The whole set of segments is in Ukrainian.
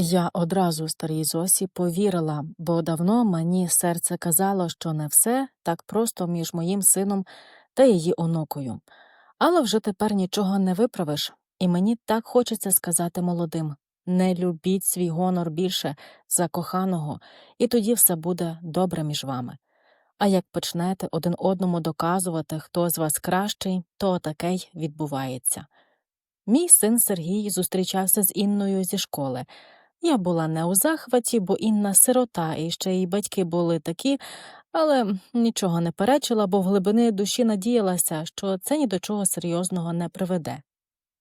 Я одразу старій Зосі повірила, бо давно мені серце казало, що не все так просто між моїм сином та її онукою. Але вже тепер нічого не виправиш, і мені так хочеться сказати молодим не любіть свій гонор більше за коханого, і тоді все буде добре між вами. А як почнете один одному доказувати, хто з вас кращий, то таке й відбувається. Мій син Сергій зустрічався з Інною зі школи. Я була не у захваті, бо Інна сирота, і ще й батьки були такі, але нічого не перечила, бо в глибини душі надіялася, що це ні до чого серйозного не приведе.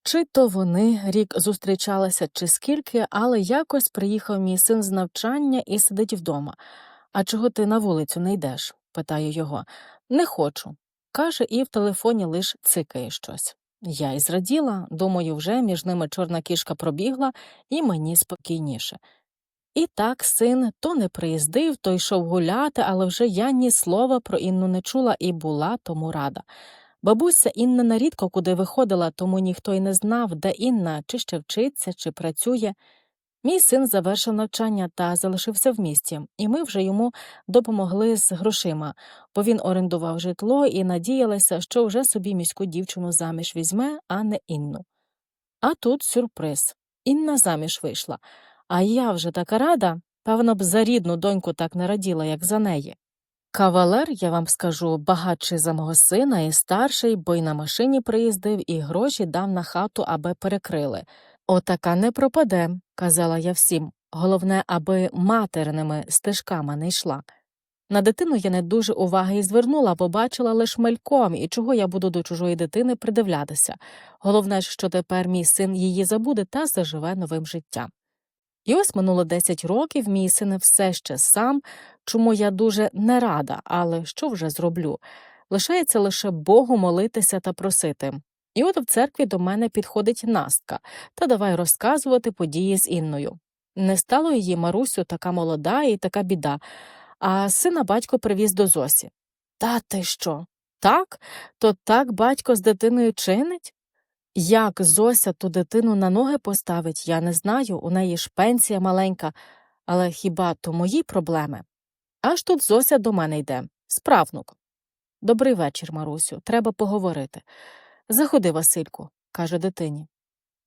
Чи то вони рік зустрічалися, чи скільки, але якось приїхав мій син з навчання і сидить вдома. А чого ти на вулицю не йдеш? питаю його. Не хочу. каже, і в телефоні лиш цикає щось. Я й зраділа, думаю, вже між ними чорна кішка пробігла, і мені спокійніше. І так син то не приїздив, то йшов гуляти, але вже я ні слова про Інну не чула і була тому рада. Бабуся Інна нарідко куди виходила, тому ніхто й не знав, де Інна чи ще вчиться, чи працює. Мій син завершив навчання та залишився в місті, і ми вже йому допомогли з грошима, бо він орендував житло і надіялася, що вже собі міську дівчину заміж візьме, а не Інну. А тут сюрприз Інна заміж вийшла. А я вже така рада, певно б за рідну доньку так не раділа, як за неї. Кавалер, я вам скажу, багатший за мого сина і старший, бо й на машині приїздив, і гроші дав на хату, аби перекрили. Отака не пропаде, казала я всім. Головне, аби матерними стежками не йшла. На дитину я не дуже уваги й звернула, бо бачила лиш мельком, і чого я буду до чужої дитини придивлятися. Головне що тепер мій син її забуде та заживе новим життям. І ось минуло 10 років, мій син все ще сам, чому я дуже не рада, але що вже зроблю? Лишається лише Богу молитися та просити. І от в церкві до мене підходить Настка та давай розказувати події з Інною. Не стало її Марусю така молода і така біда, а сина батько привіз до Зосі. Та ти що? Так? То так батько з дитиною чинить? Як Зося ту дитину на ноги поставить, я не знаю, у неї ж пенсія маленька, але хіба то мої проблеми? Аж тут Зося до мене йде, справнук. Добрий вечір, Марусю, треба поговорити. Заходи, Васильку, каже дитині.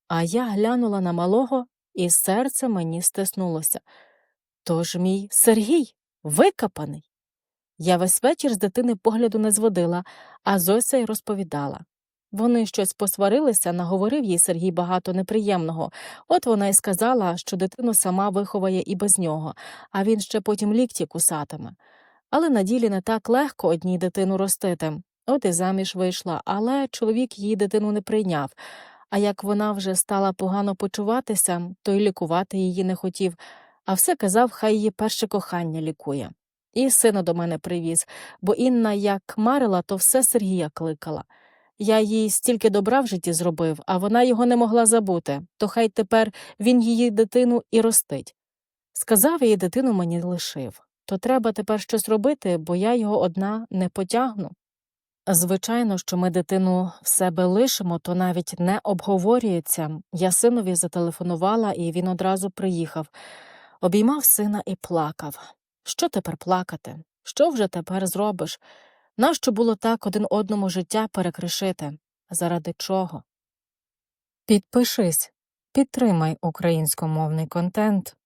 А я глянула на малого, і серце мені стиснулося. Тож мій Сергій викопаний. Я весь вечір з дитини погляду не зводила, а Зося й розповідала. Вони щось посварилися, наговорив їй Сергій багато неприємного. От вона й сказала, що дитину сама виховає і без нього, а він ще потім лікті кусатиме. Але на ділі не так легко одній дитину ростити. От і заміж вийшла, але чоловік її дитину не прийняв. А як вона вже стала погано почуватися, то й лікувати її не хотів, а все казав, хай її перше кохання лікує. І сина до мене привіз, бо Інна як марила, то все Сергія кликала. Я їй стільки добра в житті зробив, а вона його не могла забути, то хай тепер він її дитину і ростить. Сказав її дитину мені лишив. То треба тепер щось робити, бо я його одна не потягну. Звичайно, що ми дитину в себе лишимо, то навіть не обговорюється. Я синові зателефонувала, і він одразу приїхав, обіймав сина і плакав. Що тепер плакати? Що вже тепер зробиш? Нащо було так один одному життя перекришити? Заради чого? Підпишись, підтримай українськомовний контент.